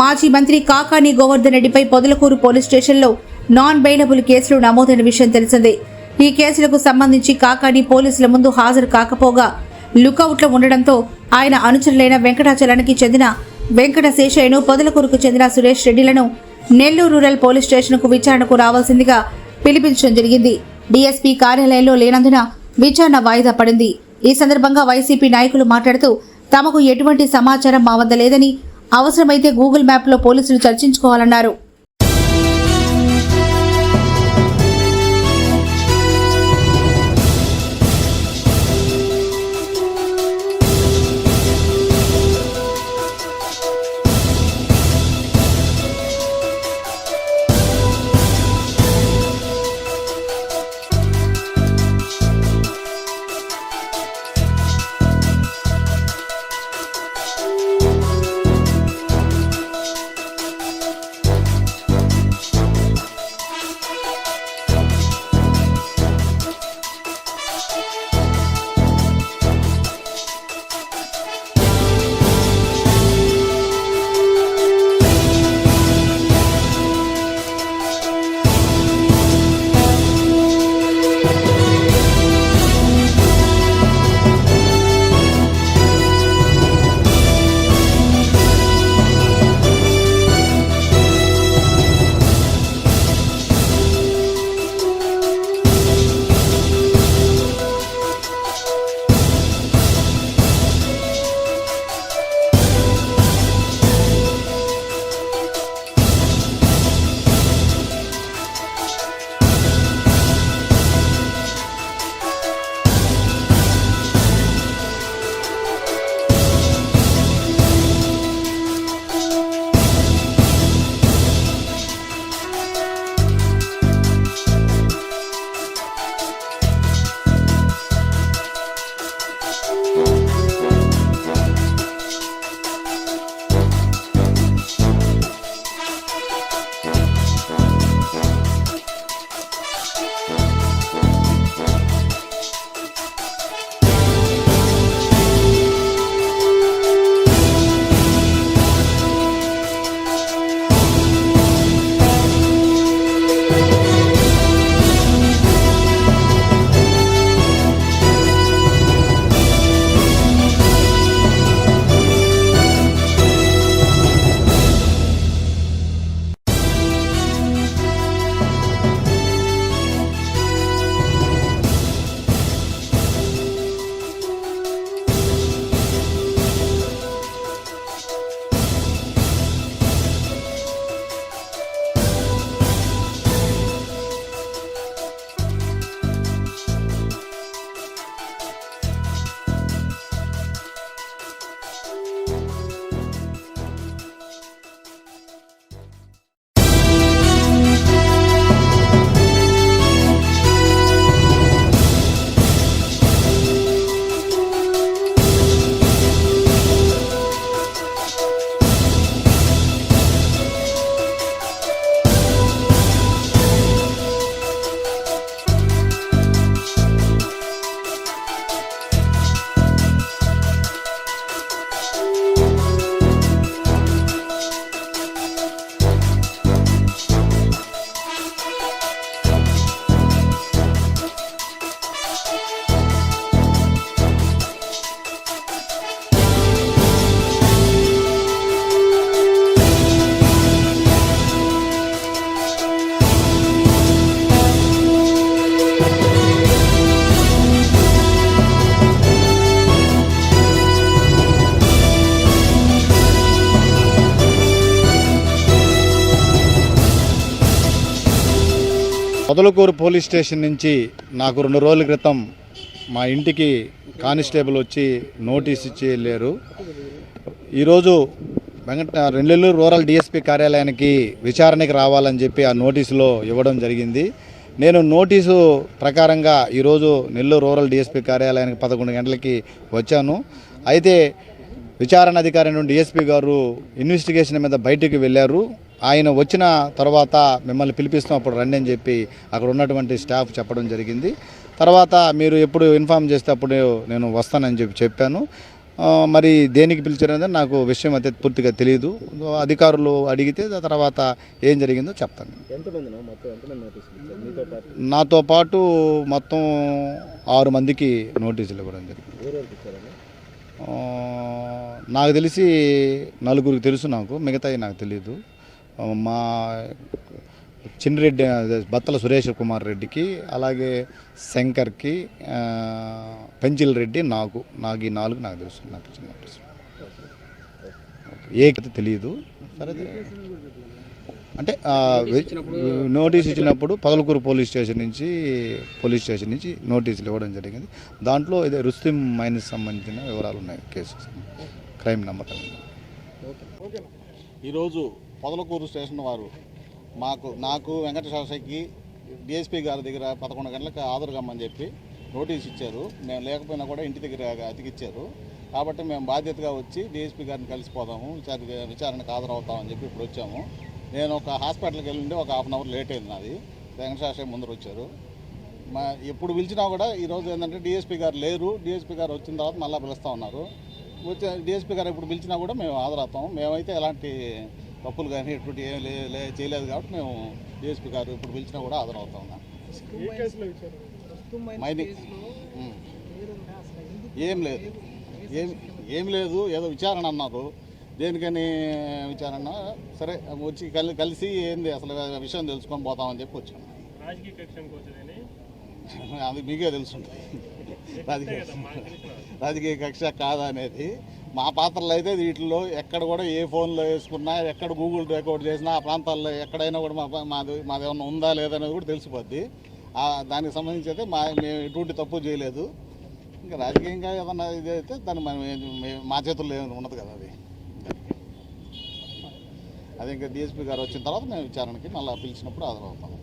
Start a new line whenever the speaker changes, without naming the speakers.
మాజీ మంత్రి కాకాని గోవర్ధన్ రెడ్డిపై పొదలకూరు పోలీస్ స్టేషన్లో నాన్ బెయిలబుల్ కేసులు నమోదైన విషయం తెలిసిందే. ఈ కేసులకు సంబంధించి కాకాని పోలీసుల ముందు హాజరు కాకపోగా లుకౌట్లో ఉండడంతో ఆయన అనుచరులైన వెంకటాచలానికి చెందిన వెంకట శేషయ్యను పొదలకూరుకు చెందిన సురేష్ రెడ్డిలను నెల్లూరు రూరల్ పోలీస్ స్టేషన్కు విచారణకు రావాల్సిందిగా పిలిపించడం జరిగింది. డీఎస్పీ కార్యాలయంలో లేనందున విచారణ వాయిదా పడింది. ఈ సందర్భంగా వైసీపీ నాయకులు మాట్లాడుతూ తమకు ఎటువంటి సమాచారం మా వద్ద లేదని అవసరమైతే గూగుల్ మ్యాప్లో పోలీసులు చర్చించుకోవాలన్నారు.
పొదలకూరు పోలీస్ స్టేషన్ నుంచి నాకు రెండు రోజుల క్రితం మా ఇంటికి కానిస్టేబుల్ వచ్చి నోటీస్ ఇచ్చి వెళ్ళారు ఈరోజు వెంకట నెల్లూరు రూరల్ డిఎస్పీ కార్యాలయానికి విచారణకి రావాలని చెప్పి ఆ నోటీసులో ఇవ్వడం జరిగింది. నేను నోటీసు ప్రకారంగా ఈరోజు నెల్లూరు రూరల్ డిఎస్పీ కార్యాలయానికి పదకొండు గంటలకి వచ్చాను. అయితే విచారణ అధికారి నుండి డిఎస్పీ గారు ఇన్వెస్టిగేషన్ మీద బయటికి వెళ్ళారు. ఆయన వచ్చిన తర్వాత మిమ్మల్ని పిలిపిస్తాం అప్పుడు రండి అని చెప్పి అక్కడ ఉన్నటువంటి స్టాఫ్ చెప్పడం జరిగింది. తర్వాత మీరు ఎప్పుడు ఇన్ఫామ్ చేస్తే అప్పుడు నేను వస్తానని చెప్పి చెప్పాను.
మరి దేనికి పిలిచారనేది నాకు విషయం అయితే పూర్తిగా తెలియదు అధికారులు అడిగితే తర్వాత ఏం జరిగిందో చెప్తాను నాతో పాటు మొత్తం ఆరు మందికి నోటీసులు ఇవ్వడం జరిగింది. నాకు తెలిసి నలుగురికి తెలుసు నాకు మిగతాయి నాకు తెలియదు మా చిన్నిరెడ్డి బత్తల సురేష్ కుమార్ రెడ్డికి అలాగే శంకర్కి పెంచిల్ రెడ్డి నాకు నాకు ఈ నాలుగు నాకు తెలుసు నాకు చిన్న నోటీసు ఏ తెలియదు సరే అంటే నోటీస్ ఇచ్చినప్పుడు పగలకూరు పోలీస్ స్టేషన్ నుంచి పోలీస్ స్టేషన్ నుంచి నోటీసులు ఇవ్వడం జరిగింది. దాంట్లో ఇదే రుస్తిం మైన్స్ సంబంధించిన వివరాలు ఉన్నాయి కేసు క్రైమ్ నెంబర్ ఈరోజు పొదలకూరు స్టేషన్ వారు మాకు నాకు వెంకటశాస్త్రికి డిఎస్పీ గారి దగ్గర పదకొండు గంటలకు హాజరు కమ్మని చెప్పి నోటీస్ ఇచ్చారు. మేము లేకపోయినా కూడా ఇంటి దగ్గర అతికిచ్చారు. కాబట్టి మేము బాధ్యతగా వచ్చి డిఎస్పీ గారిని కలిసిపోదాము విచార విచారణకు హాజరవుతామని చెప్పి ఇప్పుడు వచ్చాము. నేను ఒక హాస్పిటల్కి వెళ్ళి ఒక హాఫ్ అన్ అవర్ లేట్ అయింది నాది. వెంకటేశ్వర ముందర వచ్చారు. మా ఎప్పుడు పిలిచినా కూడా ఈరోజు ఏంటంటే డిఎస్పీ గారు లేరు. డిఎస్పీ గారు వచ్చిన తర్వాత మళ్ళీ పిలుస్తూ ఉన్నారు. వచ్చే డిఎస్పీ గారు ఎప్పుడు పిలిచినా కూడా మేము హాజరవుతాం మేమైతే ఎలాంటి తప్పులు కానీ ఎటువంటి ఏం లే లే- చేయలేదు కాబట్టి మేము డిఎస్పీ గారు ఇప్పుడు పిలిచినా కూడా హాజరవుతాం మైనింగ్. ఉమ్. ఏం లేదు. ఏం ఏం లేదు. ఏదో విచారణ అన్నారు. దేనికని విచారణ? సరే వచ్చి కలి కలిసి ఏంది అసలు విషయం తెలుసుకొని పోతామని చెప్పి వచ్చాను
రాజకీయ కక్షం కోసమని
అది మీకే తెలుసుంటుంది రాజకీయ రాజకీయ కక్ష కాదా అనేది మా పాత్రలు అయితే వీటిలో ఎక్కడ కూడా ఏ ఫోన్లో వేసుకున్నా ఎక్కడ గూగుల్ రికార్డ్ చేసినా ఆ ప్రాంతాల్లో ఎక్కడైనా కూడా మా మాది మాది ఏమన్నా ఉందా లేదా అనేది కూడా తెలిసిపోద్ది. దానికి సంబంధించి అయితే మా మేము ఎటువంటి తప్పు చేయలేదు. ఇంకా రాజకీయంగా ఏదన్నా ఇది అయితే దాన్ని మనం మా చేతుల్లో ఏమైనా ఉండదు కదా అది. అది ఇంకా డిఎస్పీ గారు వచ్చిన తర్వాత మేము విచారణకి మళ్ళీ పిలిచినప్పుడు హాజరవుతాం.